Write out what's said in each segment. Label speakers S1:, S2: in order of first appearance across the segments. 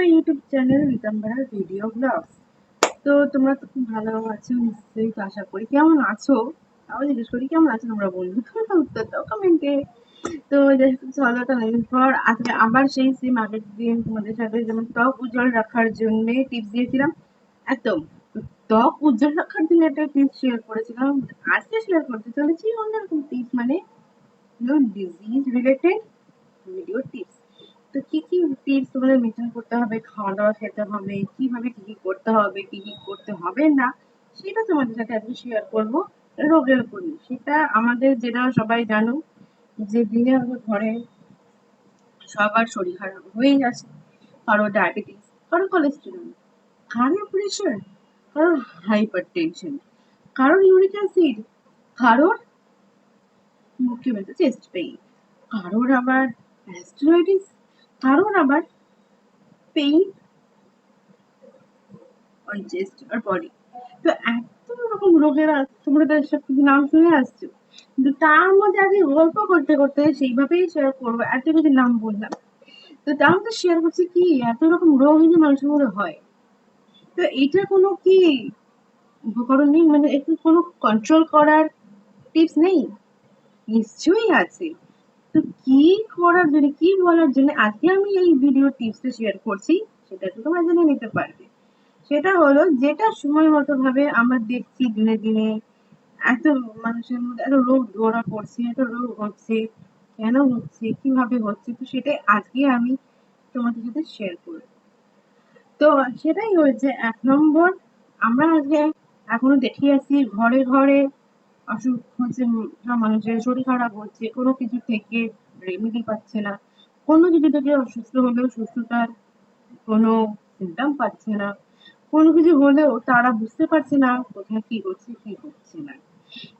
S1: মাই YouTube channel রিতাম্বারার video vlogs তো তোমরা তো খুব ভালো আছো, নিশ্চয়ই তো আশা করি। কেমন আছো? তাও জিজ্ঞেস করি, কেমন আছো তোমরা বন্ধু তোমরা উত্তর দাও কমেন্টে তো চলো তো অনেকদিন পর আজকে আবার সেই সেম আগের দিন তোমাদের সাথে যেমন ত্বক উজ্জ্বল রাখার জন্য টিপস দিয়েছিলাম। একদম ত্বক উজ্জ্বল রাখার জন্য একটা টিপস শেয়ার করেছিলাম। আজকে শেয়ার করতে চলেছি অন্যরকম টিপস মানে ডিজিজ রিলেটেড ভিডিও টিপস তো কি কি টিপস তোমাদের মেনটেন করতে হবে? খাওয়া দাওয়া খেতে হবে, কীভাবে কি কি করতে হবে, কি কি করতে হবে না, সেটা তোমাদের সাথে আজকে শেয়ার করব। রোগের উপর। সেটা আমাদের যেটা সবাই জানো, যে দিনে ঘরে সবার শরীর খারাপ হয়েই আছে কারও ডায়াবেটিস কারও কোলেস্টেরল কারও প্রেশার কারোর হাইপার টেনশন কারোর ইউরিক অ্যাসিড কারোর মুখে ব্যথা চেস্ট পেইন কারোর আবার অ্যাস্ট্রোলাইটিস কারোর আবার পেইন অন চেস্ট আর বডি তো এত রকম রোগের তোমরা তো সব কিছু নাম শুনে আসছো। কিন্তু তার মধ্যে আজকে গল্প করতে করতে সেইভাবেই শেয়ার করব। এত কিছু নাম বললাম। তো তার মধ্যে শেয়ার করছি কি, এত রকম রোগ যদি মানুষের মধ্যে হয়। তো এইটার কোনো কি উপকরণ নেই? মানে একটু কোনো কন্ট্রোল করার টিপস নেই? নিশ্চয়ই আছে। তো কি করার জন্য, কি বলার জন্য আজকে আমি এই ভিডিও টিপসটা শেয়ার করছি, সেটা তো তোমরা জেনে নিতে পারবে। সেটা হলো, যেটা সময় মতো ভাবে আমরা দেখছি দিনে দিনে, এত মানুষের মধ্যে এত রোগ ধরা পড়ছে, এত রোগ হচ্ছে, কেন হচ্ছে, কীভাবে হচ্ছে, তো সেটাই আজকে আমি তোমাদের সাথে শেয়ার করব। তো সেটাই হয়েছে, এক নম্বর, আমরা আজকে এখনও দেখে আসছি ঘরে ঘরে অসুখ হচ্ছে মানুষের শরীর খারাপ হচ্ছে, কোনো কিছু থেকে রেমেডি পাচ্ছে না। কোনো কিছু থেকে অসুস্থ হলেও সুস্থতার কোনো সিমটম পাচ্ছে না। কোনো কিছু হলেও তারা বুঝতে পারছে না কোথায় কি হচ্ছে কি হচ্ছে না।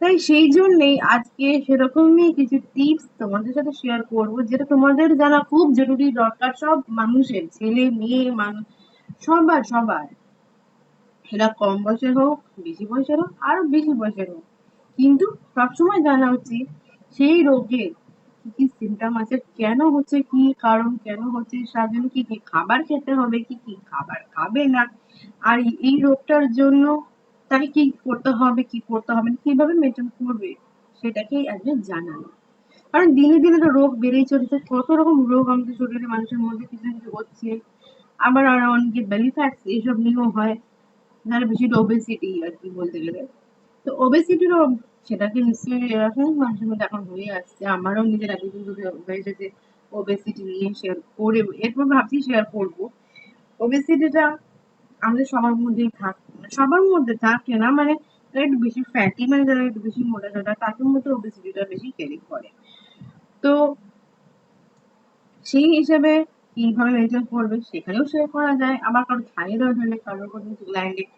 S1: তাই সেই জন্যেই আজকে সেরকমই কিছু টিপস তোমাদের সাথে শেয়ার করব, যেটা তোমাদের জানা খুব জরুরি দরকার। সব মানুষের, ছেলে, মেয়ে, মানুষ, সবার সবার। সেটা কম বয়সের হোক, বেশি বয়সের হোক, আরও বেশি বয়সের হোক। কিন্তু সবসময় জানা উচিত সেই রোগের কি কি সিমটম আছে, কেন হচ্ছে, কি কারণ, কেন হচ্ছে জন্য কি কি খাবার খেতে হবে, কি কি খাবার খাবে না, আর এই- রোগটার জন্য তাকে কি করতে হবে, কি করতে হবে না, কীভাবে মেনটেন করবে সেটাকেই আজকে জানানো। কারণ দিনে দিনে তো রোগ বেড়েই চলেছে, কত রকম রোগ আমাদের শরীরে, মানুষের মধ্যে কিছু কিছু হচ্ছে। আবার অনেকে বেলি ফ্যাটস এইসব নিয়েও হয়, যারা বেশি ওবেসিটি আর কি বলতে গেলে। তো ওবেসিটিরও সেটাকে নিশ্চয়ই এরকম মানুষের মধ্যে এখন হয়ে আসছে। আমারও নিজের এতদিন ধরে হয়ে এসেছে ওবেসিটি নিয়ে শেয়ার করে, এরপর ভাবছি শেয়ার করব। ওবেসিটিটা আমাদের সবার মধ্যেই থাক সবার মধ্যে থাকে না মানে যারা একটু বেশি ফ্যাটি মানে যারা একটু বেশি মোটা সোটা, তাদের মধ্যে ওবেসিটিটা বেশি ক্যারি করে। তো সেই হিসেবে কীভাবে মেনটেন করবে সেখানেও শেয়ার করা যায়। আবার কারও থাইরয়েড হলে কারোর কোনো গ্ল্যান্ডের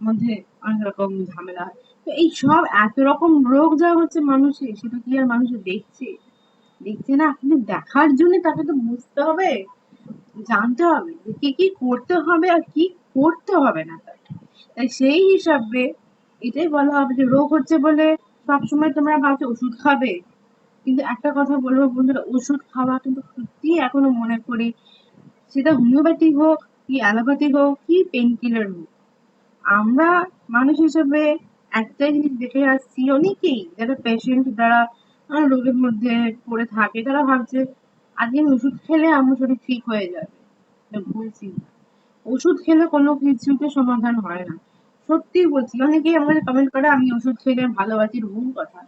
S1: মধ্যে অনেক রকম ঝামেলা হয়। তো এই সব এত রকম রোগ যা হচ্ছে মানুষের, সেটা কি আর মানুষ দেখছে? দেখছে না? কিন্তু দেখার জন্য তাকে তো বুঝতে হবে, জানতে হবে যে কি কি করতে হবে আর কি করতে হবে না তাই সেই হিসাবে এটাই বলা হবে যে রোগ হচ্ছে বলে সবসময় তোমরা ভাবছ ওষুধ খাবে। কিন্তু একটা কথা বলব বন্ধুরা, ওষুধ খাওয়া কিন্তু সত্যি এখনও মনে করি সেটা হোমিওপ্যাথি হোক কি অ্যালোপ্যাথি হোক কি পেন কিলার হোক, আমরা মানুষ হিসেবে একটাই জিনিস দেখে আসছি, অনেকেই যারা পেশেন্ট যারা রোগের মধ্যে পড়ে থাকে, তারা ভাবছে, আজকে ওষুধ খেলে আমার শরীর ঠিক হয়ে যাবে। বলছি ওষুধ খেলে কোনো কিছুতে সমাধান হয় না। সত্যি বলছি, অনেকেই আমাকে কমেন্ট করে, আমি ওষুধ খেলে ভালো আছি এটা ভুল কথা।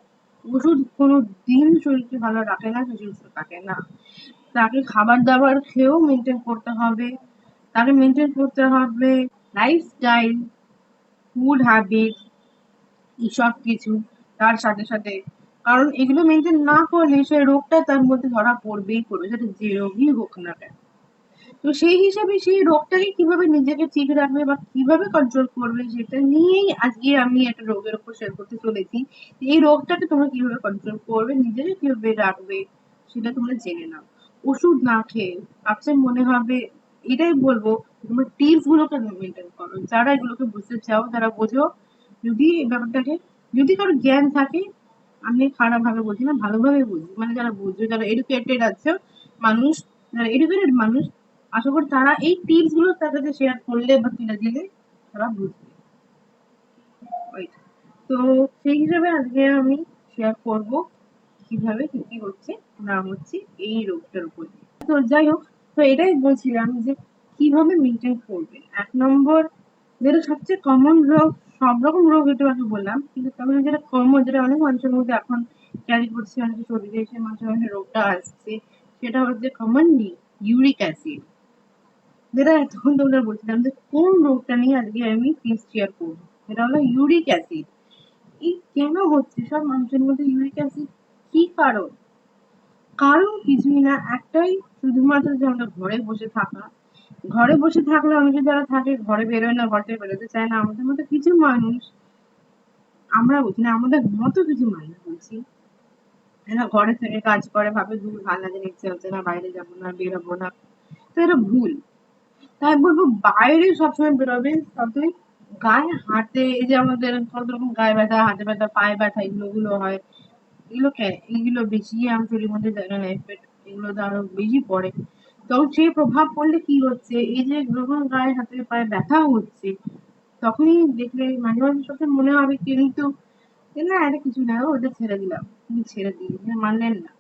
S1: ওষুধ কোনো দিন শরীরকে ভালো রাখে না সুস্থ থাকে না। তাকে খাবার দাবার খেয়েও মেনটেন করতে হবে। তাকে মেনটেন করতে হবে। লাইফস্টাইল ফুড হ্যাবিট এইসব কিছু তার সাথে সাথে। কারণ এগুলো মেনটেন না করলে সেই রোগটা তার মধ্যে ধরা পড়বেই পড়বে, সেটা যে রোগই হোক না কেন। তো সেই হিসাবে সেই রোগটাকে কীভাবে নিজেকে ঠিক রাখবে বা কীভাবে কন্ট্রোল করবে সেটা নিয়েই আজকে আমি একটা রোগের উপর শেয়ার করতে চলেছি। এই রোগটাকে তোমরা কীভাবে কন্ট্রোল করবে, নিজেকে কীভাবে রাখবে, সেটা তোমরা জেনে নাও। ওষুধ না খেয়ে সবচেয়ে মনে হবে, এটাই বলব, তোমার টিপস গুলোকে মেনটেন করো। যারা এগুলোকে বুঝতে চাও, তারা বোঝো। যদি এই ব্যাপারটাকে যদি কারও জ্ঞান থাকে, আমি খারাপ ভাবে বলছি না, ভালোভাবে বুঝি মানে যারা বুঝছ যারা এডুকেটেড আছে, মানুষ, যারা এডুকেটেড মানুষ, আশা করি তারা এই টিপসগুলো তার কাছে শেয়ার করলে বা তুলে দিলে তারা বুঝবে। তো সেই হিসাবে আজকে আমি শেয়ার করব কীভাবে, কি কি হচ্ছে না হচ্ছে এই রোগটার উপর তো যাই হোক, তো এটাই বলছিলাম যে কীভাবে মেনটেন করবেন? এক নম্বর যেটা সবচেয়ে কমন রোগ, সব রকম রোগ এটা আমি বললাম, কিন্তু তবে যেটা কমন যেটা অনেক মানুষের মধ্যে এখন ক্যারি করছে, অনেক শরীরে এসে মানুষের মধ্যে রোগটা আসছে, সেটা হচ্ছে কমনলি ইউরিক অ্যাসিড যেটা এতক্ষণ তোমরা বলছিলাম যে কোন রোগটা নিয়ে আজকে আমি ফিস শেয়ার করব, সেটা হলো ইউরিক অ্যাসিড এই কেন হচ্ছে সব মানুষের মধ্যে ইউরিক অ্যাসিড কি কারণ? কারণ কিছুই না, একটাই, শুধুমাত্র যে আমরা ঘরে বসে থাকা ঘরে বসে থাকলে অনেকে যারা থাকে, ঘরে বেরোয় না ঘর থেকে বেরোতে চায় না, আমাদের মতো কিছু মানুষ, আমরা বলছি না, আমাদের মতো কিছু মানুষ বলছি, এরা ঘরে থেকে কাজ করে, ভাবে দূর, ভালো লাগে ইচ্ছে হচ্ছে না, বাইরে যাব না, বেরোবো না, তো এটা ভুল। তাই বলব, বাইরে সবসময় বেরোবে ততই গায়ে হাতে, এই যে আমাদের কত রকম গায়ে ব্যথা, হাতে ব্যথা, পায়ে ব্যথা এগুলো গুলো হয়, এগুলো এগুলো বেশি আমি শরীরের মধ্যে জায়গা নেয় এগুলো তো আরও বেশি পড়ে। তখন সেই প্রভাব পড়লে কি হচ্ছে? এই যে যখন গায়ে হাতে পায়ে ব্যথা হচ্ছে, তখনই দেখলে মাঝে মাঝে সব মনে হবে কিন্তু না এটা কিছু না ওটা ছেড়ে দিলাম ছেড়ে দিই মানলেন না।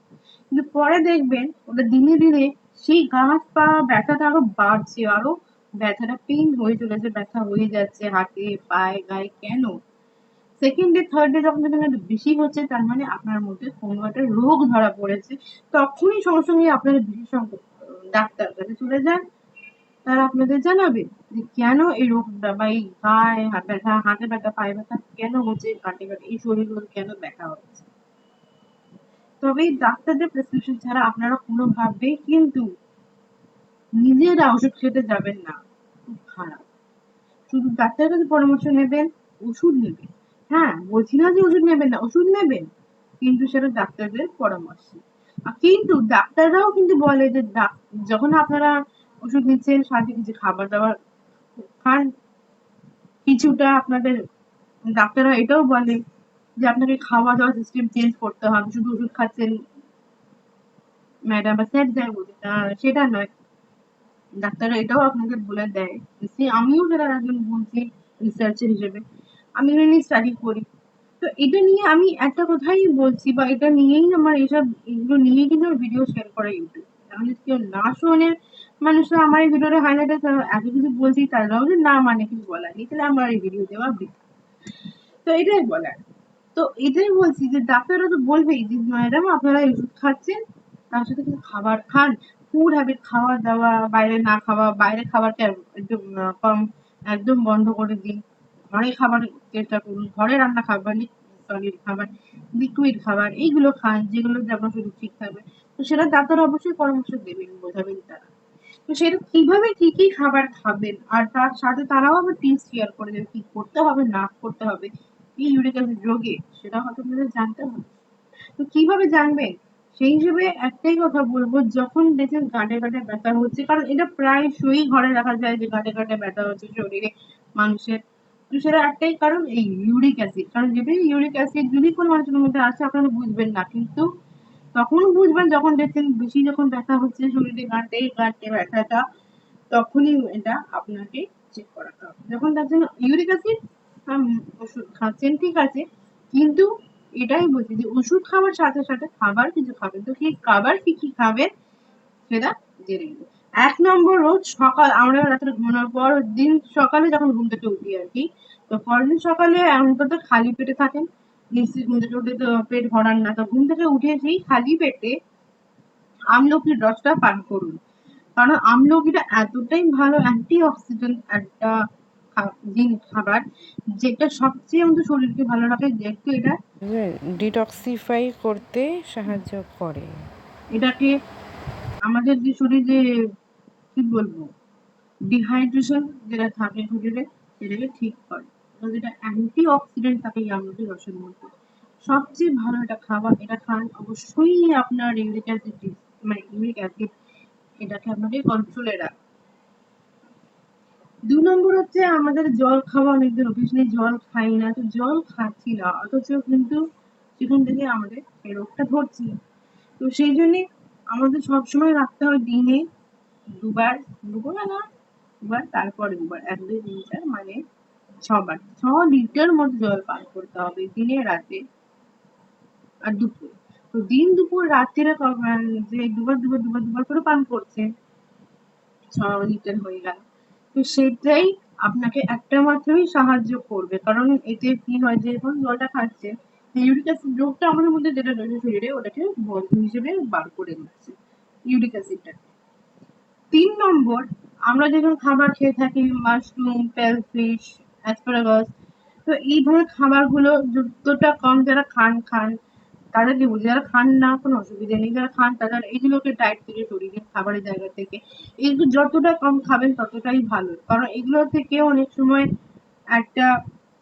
S1: কিন্তু পরে দেখবেন, ওটা দিনে দিনে সেই গাছ পা ব্যথাটা আরও বাড়ছে, আরও ব্যথাটা পেন হয়ে চলেছে, ব্যথা হয়ে যাচ্ছে হাতে, পায়ে, গায়ে, কেন? সেকেন্ড ডে থার্ড ডে যখন দেখবেন বেশি হচ্ছে, তার মানে আপনার মধ্যে কোনো একটা রোগ ধরা পড়েছে, তখনই সঙ্গে সঙ্গে আপনার বিশেষজ্ঞ ডাক্তার কাছে চলে যান, তারা আপনাদের জানাবে যে কেন এই রোগটা বা এই গায়ে ব্যথা হাতে ব্যথা, পায়ে ব্যথা কেন হচ্ছে, কাটে কাটে, এই শরীরগুলো কেন ব্যথা হচ্ছে? তবে ডাক্তারদের প্রেসক্রিপশন ছাড়া আপনারা কোনো কোনোভাবে কিন্তু নিজেরা ওষুধ খেতে যাবেন না। খুব খারাপ। শুধু ডাক্তারের কাছে পরামর্শ নেবেন, ওষুধ নেবেন। হ্যাঁ বলছি না যে ওষুধ নেবেন না, ওষুধ নেবেন, কিন্তু সেটা ডাক্তারদের পরামর্শ। কিন্তু ডাক্তাররাও কিন্তু বলে যে যখন আপনারা ওষুধ নিচ্ছেন সাথে কিছু খাবার দাবার খান, কিছুটা আপনাদের, ডাক্তাররা এটাও বলে যে আপনাকে খাওয়া দাওয়া সিস্টেম চেঞ্জ করতে হবে। শুধু ওষুধ খাচ্ছেন ম্যাডাম বা স্যার যাই বলছে সেটা নয়। ডাক্তাররা এটাও আপনাকে বলে দেয়। আমিও সেটা একজন বলছি রিসার্চার হিসেবে, আমি নিয়ে স্টাডি করি। তো এটা নিয়ে আমি একটা কথাই বলছি বা এটা নিয়েই আমার এইসব, এগুলো নিয়েই কিন্তু ভিডিও শেয়ার করা ইউটিউব তাহলে কেউ না শোনে মানুষরা আমার এই ভিডিওটা এত কিছু বলছি তারাও যে না মানে কিছু নেই, তাহলে আমার এই ভিডিও দেওয়া বৃথা তো এটাই বলার। তো এটাই বলছি যে ডাক্তাররা তো বলবেই যে, ম্যাডাম, আপনারা ওষুধ খাচ্ছেন, তার সাথে কিছু খাবার খান। ফুড হ্যাবিট খাওয়া দাওয়া, বাইরে না খাওয়া, বাইরে খাবারটা একদম কম, একদম বন্ধ করে দিন। ঘরে খাবার চেষ্টা করুন ঘরে রান্না খাবার সলিড খাবার লিকুইড খাবার, এইগুলো খান, যেগুলো আপনার শরীর ঠিক থাকবে। তো সেটা ডাক্তার অবশ্যই পরামর্শ দেবেন, বোঝাবেন তারা। তো সেটা কীভাবে কি কি খাবার খাবেন, আর তার সাথে তারাও আবার টিপস শেয়ার করে দেবে, কি করতে হবে, না করতে হবে। এই ইউরিক অ্যাসিড রোগে, সেটা হয়তো আপনাদের জানতে হবে। তো কীভাবে জানবেন? সেই হিসেবে একটাই কথা বলব, যখন দেখেন গাঁটে গাঁটে ব্যথা হচ্ছে, কারণ এটা প্রায় প্রায়শই ঘরে দেখা যায় যে গাঁটে গাঁটে ব্যথা হচ্ছে শরীরে, মানুষের তো সেটা একটাই কারণ এই ইউরিক অ্যাসিড। কারণ যদি ইউরিক অ্যাসিড যদি কোনো মানুষের মধ্যে আসে, আপনারা বুঝবেন না। কিন্তু তখন বুঝবেন যখন দেখছেন বেশি যখন ব্যথা হচ্ছে, শরীরে গাঁটে গাঁটে ব্যথাটা, তখনই এটা আপনাকে চেক করাতে হবে। যখন জন্য ইউরিক অ্যাসিড ওষুধ খাচ্ছেন, ঠিক আছে, কিন্তু এটাই বলছি যে ওষুধ খাওয়ার সাথে সাথে খাবার কিছু খাবেন। তো সেই খাবার কি কি খাবেন, সেটা জেনে নেব এক নম্বর রোজ সকাল আমরা রাত্রে ঘুমানোর পর দিন সকালে যখন ঘুম থেকে উঠি আর কি তো পরদিন সকালে অন্তত খালি পেটে থাকেন নিশ্চিত ঘুম থেকে উঠে তো পেট ভরান না তো ঘুম থেকে উঠে সেই খালি পেটে আমলকির রসটা পান করুন। কারণ আমলকিটা এতটাই ভালো অ্যান্টি অক্সিডেন্ট একটা খাবার যেটা সবচেয়ে আমাদের শরীরকে ভালো রাখে যেহেতু এটা
S2: ডিটক্সিফাই করতে সাহায্য করে।
S1: এটাকে আমাদের যে শরীরে কি বলব? ডিহাইড্রেশন যেটা থাকে শরীরে, সেটাকে ঠিক করে। যেটা অ্যান্টি অক্সিডেন্ট থাকে আমলকি রসের মধ্যে সবচেয়ে ভালো এটা খাবার, এটা খান অবশ্যই আপনার ইউরিক অ্যাসিড মানে ইউরিক অ্যাসিড, এটাকে আপনাকে কন্ট্রোলে দু নম্বর হচ্ছে আমাদের জল খাওয়া, অনেকদিন অভ্যেস জল খাই না, তো জল খাচ্ছি না, অথচ কিন্তু সেখান থেকে আমাদের এই রোগটা ধরছি। তো সেই জন্যে আমাদের সবসময় রাখতে হয় দিনে দুবার দুবার না দুবার তারপরে দুবার, এক দুই তিন চার মানে ছবার, ছ লিটার মতো জল পান করতে হবে দিনে রাতে আর দুপুর। তো দিন দুপুর, রাত্রিরে মানে যে দুবার দুবার দুবার দুবার করে পান করছেন ছ লিটার হয়ে গেল। তো সেটাই আপনাকে একটা মাত্রই সাহায্য করবে, কারণ এতে কি হয়, যে এখন জলটা খাচ্ছে ইউরিক অ্যাসিড রোগটা আমাদের মধ্যে যেটা রয়েছে, শরীরে ওটাকে বন্ধ হিসেবে বার করে দিচ্ছে, ইউরিক অ্যাসিডটা তিন নম্বর, আমরা যখন খাবার খেয়ে থাকি মাশরুম পেল ফিশ অ্যাসপারাগাস তো এই ধরনের খাবারগুলো যতটা কম যারা খান খান তাদেরকে বলছি যারা খান না, কোনো অসুবিধা নেই। যারা খান, তারা এইগুলোকে ডায়েট থেকে সরিয়ে দিন খাবারের জায়গা থেকে। এগুলো যতটা কম খাবেন, ততটাই ভালো। কারণ এগুলো থেকে অনেক সময় একটা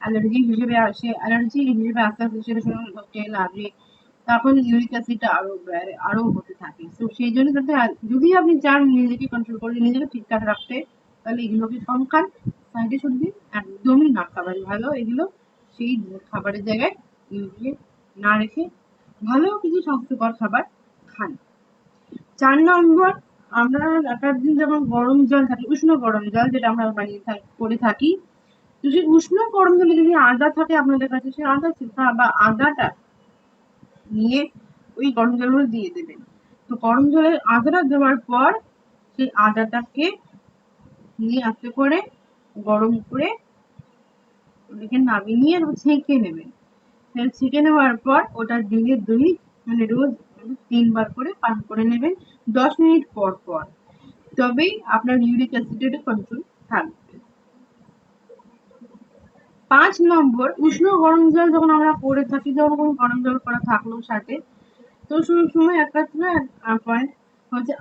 S1: অ্যালার্জি হিসেবে আসে। অ্যালার্জি হিসেবে আস্তে আস্তে সেটা লাগে তখন ইউরিক অ্যাসিডটা আরও আরও হতে থাকে। তো সেই জন্য যাতে যদি আপনি চান নিজেকে কন্ট্রোল করে নিজেকে ঠিকঠাক রাখতে, তাহলে এগুলোকে কম খান সাইডে দিন একদমই না খাবার ভালো, এগুলো সেই খাবারের জায়গায় না রেখে ভালো কিছু স্বাস্থ্যকর খাবার খান। চার নম্বর, আমরা একটা দিন যেমন গরম জল থাকে, উষ্ণ গরম জল যেটা আমরা বানিয়ে করে থাকি, তো সেই উষ্ণ গরম জলে যদি আদা থাকে আপনাদের কাছে, সেই আদা, বা আদাটা নিয়ে ওই গরম মধ্যে দিয়ে দেবেন। তো গরম জলে আদাটা দেওয়ার পর সেই আদাটাকে নিয়ে আস্তে করে গরম করে ওটাকে নামিয়ে নিয়ে ছেঁকে নেবেন। ছেঁকে নেওয়ার পর ওটা দিনে দুই মানে রোজ তিনবার করে পান করে নেবেন, দশ মিনিট পর পর। তবেই আপনার ইউরিক অ্যাসিডের কন্ট্রোল থাকবে। পাঁচ নম্বর, উষ্ণ গরম জল যখন আমরা পরে থাকি, যখন গরম জল করা থাকল সাথে, তো সেই সময় একটা পয়েন্ট হচ্ছে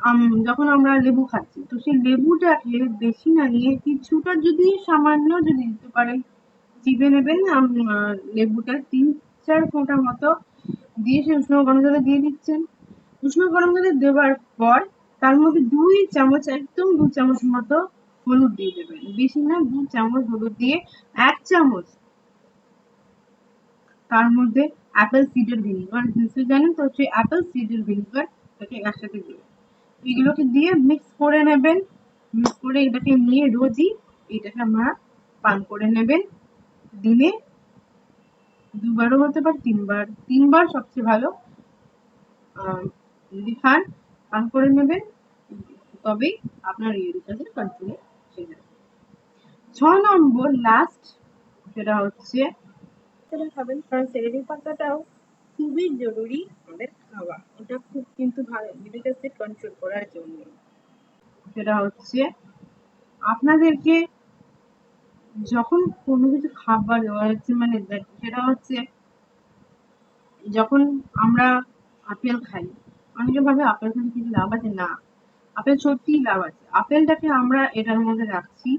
S1: যখন আমরা লেবু খাচ্ছি। তো সেই লেবুটাকে বেশি না নিয়ে কিছুটা যদি সামান্য যদি দিতে পারেন, চিপে নেবেন লেবুটা তিন, চার ফোঁটা মতো দিয়ে সে উষ্ণ গরম জলে দিয়ে দিচ্ছেন। উষ্ণ গরম জলে দেওয়ার পর তার মধ্যে দুই চামচ, একদম দু চামচ মতো হলুদ দিয়ে দেবেন। বেশি না, দু চামচ হলুদ দিয়ে এক চামচ। তার মধ্যে অ্যাপেল সিডের ভিনিগার নিশ্চয়ই জানেন তো সেই অ্যাপেল সিডের ভিনিগার তাকে একসাথে দেবেন। এগুলোকে দিয়ে মিক্স করে নেবেন। মিক্স করে এটাকে নিয়ে রোজই এটাকে আপনারা পান করে নেবেন। দিনে দুবারও হতে পারে, তিনবার। তিনবার সবচেয়ে ভালো যদি খান, পান করে নেবেন। তবেই আপনার ইউরিক অ্যাসিড কন্ট্রোলে নম্বর লাস্ট সেটা হচ্ছে সেটা খাবেন কারণ সেলেরি পাতাটাও খুবই জরুরি আমাদের খাওয়া। ওটা খুব কিন্তু ভালো ইউরিক অ্যাসিড কন্ট্রোল করার জন্য। সেটা হচ্ছে আপনাদেরকে যখন কোনো কিছু খাবার দেওয়া হচ্ছে মানে সেটা হচ্ছে যখন আমরা আপেল খাই অনেকে ভাবে আপেল খেলে কিছু লাভ আছে না। আপেল সত্যিই লাভ আছে। আপেলটাকে আমরা এটার মধ্যে রাখছি,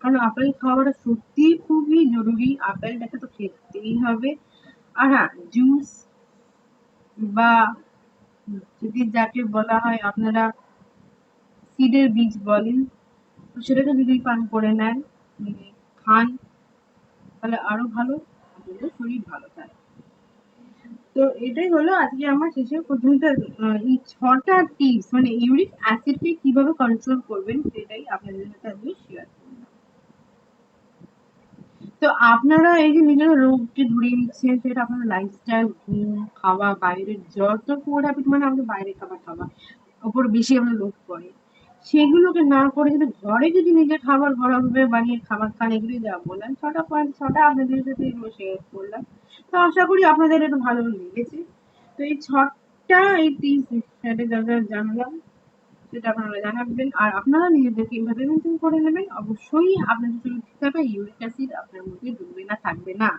S1: কারণ আপেল খাওয়াটা সত্যি খুবই জরুরি। আপেলটাকে তো খেতেই হবে। আর হ্যাঁ জুস বা যদি যাকে বলা হয় আপনারা সিডের বীজ বলেন, তো সেটাকে যদি পান করে নেন মানে খান, তাহলে আরও ভালো শরীর ভালো থাকে। তো এটাই হলো আজকে আমার শেষের পর্যন্ত এই ছটা টিপস মানে ইউরিক অ্যাসিডকে কীভাবে কন্ট্রোল করবেন সেটাই আপনাদের সাথে আজকে শেয়ার তো আপনারা এই যে নিজের রোগকে ধরিয়ে নিচ্ছেন, সেটা আপনার লাইফস্টাইল ঘুম, খাওয়া, বাইরের যত ফুড হ্যাবিট মানে আমাদের বাইরে খাবার খাওয়া, ওপর বেশি আমরা লোভ করে। সেগুলোকে না করে যদি ঘরে যদি নিজের খাবার ঘরোয়াভাবে বানিয়ে খাবার খান এগুলি যা বললাম। ছটা পয়েন্ট ছটা আপনাদের সাথে এগুলো শেয়ার করলাম। তো আশা করি আপনাদের এটা ভালো লেগেছে। তো এই ছটা, এই টিপস সেটা যা যা জানলাম, সেটা আপনারা জানাবেন। আর আপনারা নিজেদেরকে মেনটেন করে নেবেন। অবশ্যই আপনাদের শরীর ঠিক থাকবে ইউরিক অ্যাসিড আপনার মধ্যে ঢুকবে না, থাকবে না।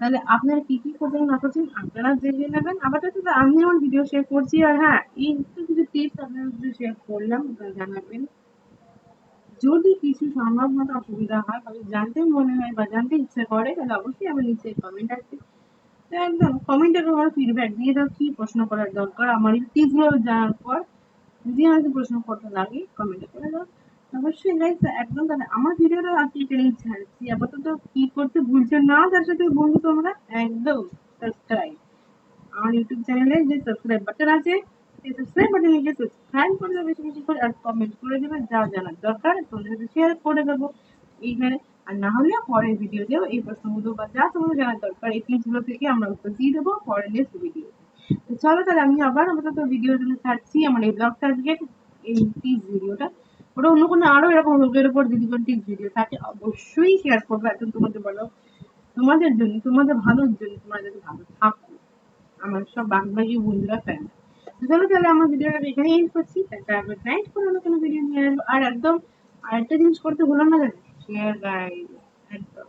S1: তাহলে আপনারা কি কি করছেন না করছেন? আপনারা জেনে নেবেন আবার তো আমি আমার ভিডিও শেয়ার করছি। আর হ্যাঁ এই একটু কিছু টিপস আপনাদের সাথে শেয়ার করলাম, আপনারা জানাবেন। যদি কিছু সম্ভব মতো অসুবিধা হয়, বা জানতে মনে হয় বা জানতে ইচ্ছে করে, তাহলে অবশ্যই আমার নিচে কমেন্ট তো একদম কমেন্টে আমার ফিডব্যাক দিয়ে দাও, কি প্রশ্ন করার দরকার, আমার এই টিপসগুলো জানার পর যদি আমাকে প্রশ্ন করতে লাগে কমেন্টে করে দাও। অবশ্যই গাইস একদম তাহলে আমার ভিডিওটা আজকে এখানেই ছাড়ছি। আপাতত কি করতে ভুলছো না, তার সাথে বন্ধু তোমরা একদম সাবস্ক্রাইব আমার ইউটিউব চ্যানেলে যে সাবস্ক্রাইব বাটন আছে সাবস্ক্রাইব বাটনে গিয়ে সাবস্ক্রাইব করে দেবে, বেশি বেশি করে, আর কমেন্ট করে দেবে, যা জানার দরকার, তোমাদের সাথে শেয়ার করে দেবো। এইখানে, আর না হলে পরের ভিডিওতেও এই প্রশ্নগুলো বা যা তোমাদের জানার দরকার, এই জিনিসগুলো থেকে আমরা উত্তর দিয়ে দেবো পরের নেক্সট ভিডিও তো চলো, তাহলে আমি আবার আপাতত ভিডিওর জন্য ছাড়ছি, আমার এই ব্লগটা আজকে এই ভিডিওটা ওটা অন্য কোনো, আরও এরকম রোগের উপর কোনো টিপস ভিডিও থাকে, অবশ্যই শেয়ার করব এখন তোমাদের বলো। তোমাদের জন্য, তোমাদের ভালোর জন্য তোমরা যাতে ভালো থাকো। আমার সব বাংলাদেশি বন্ধুরা ফ্যান চলো তাহলে আমার ভিডিওটা এখানে এন্ড করছি। তারপর নাইট করে অন্য কোনো ভিডিও নিয়ে আসব। আর একদম আরেকটা জিনিস করতে ভুলো না শেয়ার গাইড একদম।